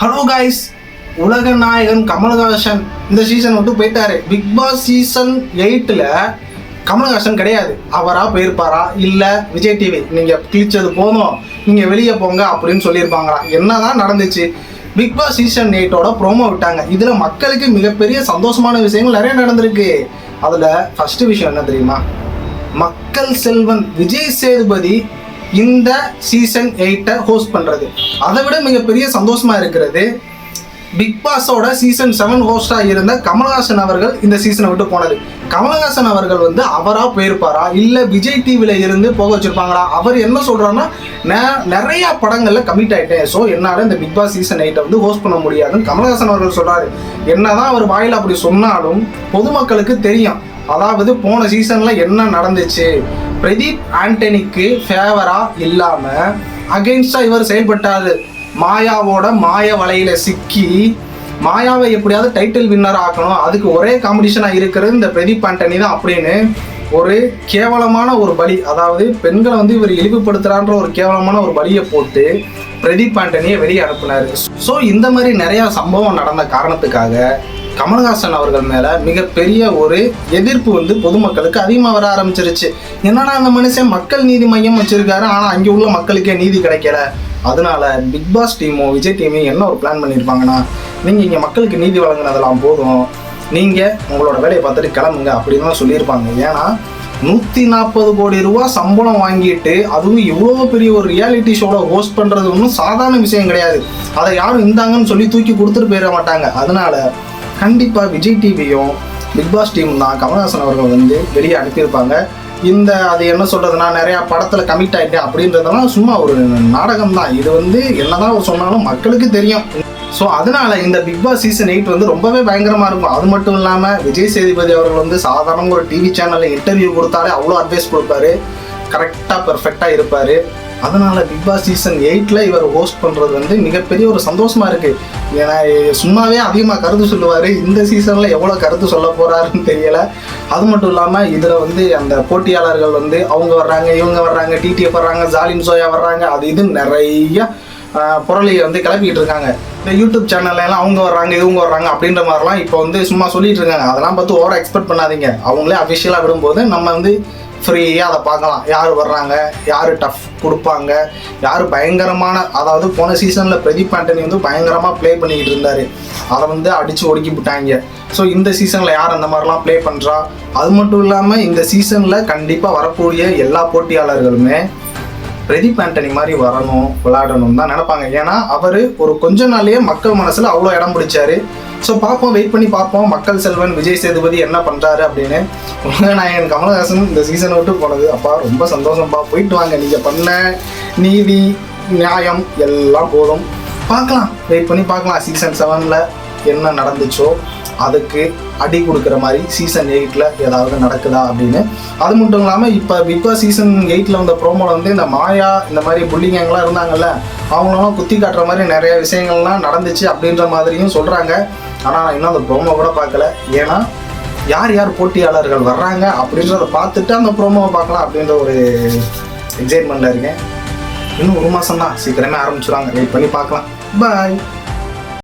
Hello guys உலக நாயகன் கமல்ஹாசன் இந்த சீசன் விட்டு போயிட்டாரு. பிக் பாஸ் சீசன் எயிட்டில் கமல்ஹாசன் கிடையாது. அவராக போயிருப்பாரா? இல்லை விஜய் டிவி நீங்கள் கிழிச்சது போதும். நீங்கள் வெளியே போங்க அப்படின்னு சொல்லியிருப்பாங்களா? என்னதான் நடந்துச்சு? பிக் பாஸ் சீசன் எயிட்டோட ப்ரோமோ விட்டாங்க. இதில் மக்களுக்கு மிகப்பெரிய சந்தோஷமான விஷயங்கள் நிறைய நடந்திருக்கு. அதில் ஃபஸ்ட்டு விஷயம் என்ன தெரியுமா? மக்கள் செல்வன் விஜய் சேதுபதி இந்த சீசன் எயிட்டை ஹோஸ்ட் பண்ணுறது அதை விட மிகப்பெரிய சந்தோஷமா இருக்கிறது பிக் பாஸோட சீசன் செவன் ஹோஸ்டாக இருந்த கமல்ஹாசன் அவர்கள் இந்த சீசனை விட்டு போனது. கமல்ஹாசன் அவர்கள் வந்து அவராக போயிருப்பாரா? இல்லை விஜய் டிவியில் இருந்து போக வச்சிருப்பாங்களா? அவர் என்ன சொல்கிறாருன்னா நான் நிறையா படங்களில் கமிட் ஆகிட்டேன் ஸோ என்னால் இந்த பிக் பாஸ் சீசன் எயிட்டை வந்து ஹோஸ்ட் பண்ண முடியாதுன்னு கமல்ஹாசன் அவர்கள் சொல்றாரு. என்னதான் அவர் வாயில் அப்படி சொன்னாலும் பொதுமக்களுக்கு தெரியும். அதாவது போன சீசனில் என்ன நடந்துச்சு? பிரதீப் ஆண்டனிக்கு ஃபேவரா இல்லாம அகெயின்ஸ்டா இவர் செயல்பட்டாரு. மாயாவோட மாய வலையில சிக்கி மாயாவை எப்படியாவது டைட்டில் வின்னர் ஆக்கணும். அதுக்கு ஒரே காம்படிஷனாக இருக்கிறது இந்த பிரதீப் ஆண்டனி தான் அப்படின்னு ஒரு கேவலமான ஒரு பலி அதாவது பெண்களை வந்து இவர் இழிவுபடுத்துறான்ற ஒரு கேவலமான ஒரு பலியை போட்டு பிரதீப் ஆண்டனியை வெளியே அனுப்புனாரு. ஸோ இந்த மாதிரி நிறையா சம்பவம் நடந்த காரணத்துக்காக கமல்ஹாசன் அவர்கள் மேல மிகப்பெரிய ஒரு எதிர்ப்பு வந்து பொதுமக்களுக்கு அதிகமாக வர ஆரம்பிச்சிருச்சு. என்னன்னா அந்த மனுஷன் மக்கள் நீதி மையம் வச்சிருக்காரு ஆனா அங்கே உள்ள மக்களுக்கே நீதி கிடைக்கல. அதனால பிக் பாஸ் டீமோ விஜய் டீமோ என்ன ஒரு பிளான் பண்ணியிருப்பாங்கன்னா நீங்க இங்க மக்களுக்கு நீதி வழங்கினதெல்லாம் போதும். நீங்க உங்களோட வேலையை பார்த்துட்டு கிளம்புங்க அப்படின்னு தான் சொல்லியிருப்பாங்க. ஏன்னா நூற்றி நாற்பது கோடி ரூபா சம்பளம் வாங்கிட்டு அதுவும் இவ்வளோ பெரிய ஒரு ரியாலிட்டி ஷோவில் ஹோஸ்ட் பண்ணுறது ஒன்றும் சாதாரண விஷயம் கிடையாது. அதை யாரும் இந்தாங்கன்னு சொல்லி தூக்கி கொடுத்துட்டு போயிட மாட்டாங்க. அதனால கண்டிப்பாக விஜய் டிவியும் பிக் பாஸ் டீம் தான் கமல்ஹாசன் அவர்கள் வந்து வெளியே அனுப்பியிருப்பாங்க. இந்த அது என்ன சொல்கிறதுனா நிறையா படத்தில் கமிட் ஆகிட்டு அப்படின்றதெல்லாம் சும்மா ஒரு நாடகம் தான். இது வந்து என்னதான் சொன்னாலும் மக்களுக்கு தெரியும். ஸோ அதனால இந்த பிக் பாஸ் சீசன் எயிட் வந்து ரொம்பவே பயங்கரமாக இருக்கும். அது மட்டும் இல்லாமல் விஜய் சேதுபதி அவர்கள் வந்து சாதாரண ஒரு டிவி சேனலில் இன்டர்வியூ கொடுத்தாலே அவ்வளோ அட்வைஸ் கொடுப்பாரு. கரெக்டாக பெர்ஃபெக்டாக இருப்பார். அதனால் பிக் பாஸ் சீசன் எயிட்டில் இவர் ஹோஸ்ட் பண்ணுறது வந்து மிகப்பெரிய ஒரு சந்தோஷமாக இருக்குது ஏன்னா சும்மாவே அதிகமாக கருத்து சொல்லுவார் இந்த சீசனில் எவ்வளோ கருத்து சொல்ல போகிறாருன்னு தெரியலை. அது மட்டும் இல்லாமல் இதில் வந்து அந்த போட்டியாளர்கள் வந்து அவங்க வர்றாங்க இவங்க வர்றாங்க டிடிஎஃப் வர்றாங்க ஜாலின் சோயா வர்றாங்க அது இது நிறைய புரளியை வந்து கிளப்பிட்டு இருக்காங்க. இந்த யூடியூப் சேனல்ல எல்லாம் அவங்க வர்றாங்க இவங்க வர்றாங்க அப்படின்ற மாதிரிலாம் இப்போ வந்து சும்மா சொல்லிட்டு இருக்காங்க. அதெல்லாம் பார்த்து ஓவர எக்ஸ்பெக்ட் பண்ணாதீங்க. அவங்களே அஃபிஷியலாக விடும்போது நம்ம வந்து ஃப்ரீயாக அதை பார்க்கலாம். யார் வர்றாங்க? யார் டஃப் கொடுப்பாங்க? யார் பயங்கரமான அதாவது போன சீசனில் பிரதீப் ஆண்டனி வந்து பயங்கரமாக ப்ளே பண்ணிக்கிட்டு இருந்தார். அதை வந்து அடித்து ஒடுக்கி விட்டாங்க. ஸோ இந்த சீசனில் யார் அந்த மாதிரிலாம் ப்ளே பண்ணுறா அது மட்டும் இல்லாமல் இந்த சீசனில் கண்டிப்பாக வரக்கூடிய எல்லா போட்டியாளர்களுமே பிரதீப் ஆண்டனி மாதிரி வரணும் விளையாடணும் தான் நினைப்பாங்க. ஏன்னா அவர் ஒரு கொஞ்ச நாள்லயே மக்கள் மனசுல அவ்வளோ இடம் பிடிச்சாரு. ஸோ பார்ப்போம் வெயிட் பண்ணி பார்ப்போம். மக்கள் செல்வன் விஜய் சேதுபதி என்ன பண்ணுறாரு அப்படின்னு. உலகநாயகன் கமலஹாசன் இந்த சீசனை விட்டு போனது. அப்பா ரொம்ப சந்தோஷம்ப்பா போயிட்டு வாங்க. நீங்கள் பண்ண நீதி நியாயம் எல்லாம் போதும். பார்க்கலாம். வெயிட் பண்ணி பார்க்கலாம். சீசன் செவனில் என்ன நடந்துச்சோ. அதுக்கு அடி கொடுக்குற மாதிரி சீசன் எயிட்டில் ஏதாவது நடக்குதா அப்படின்னு. அது மட்டும் இல்லாமல் இப்போ பிக் பாஸ் சீசன் எயிட்டில் வந்த ப்ரோமோவில் வந்து இந்த மாயா இந்த மாதிரி புள்ளிங்கெல்லாம் இருந்தாங்கல்ல அவங்களெல்லாம் குத்தி காட்டுற மாதிரி நிறைய விஷயங்கள்லாம் நடந்துச்சு அப்படின்ற மாதிரியும் சொல்கிறாங்க ஆனால் நான் இன்னும் அந்த ப்ரோமோ கூட பார்க்கல. ஏன்னா யார் யார் போட்டியாளர்கள் வர்றாங்க அப்படின்றத பார்த்துட்டு அந்த ப்ரோமோவை பார்க்கலாம் அப்படின்ற ஒரு எக்ஸைட்மெண்ட்டில் இருக்கேன். இன்னும் ஒரு மாதம் தான் சீக்கிரமே ஆரம்பிச்சுருவாங்க. வெயிட் பண்ணி பார்க்கலாம். பாய்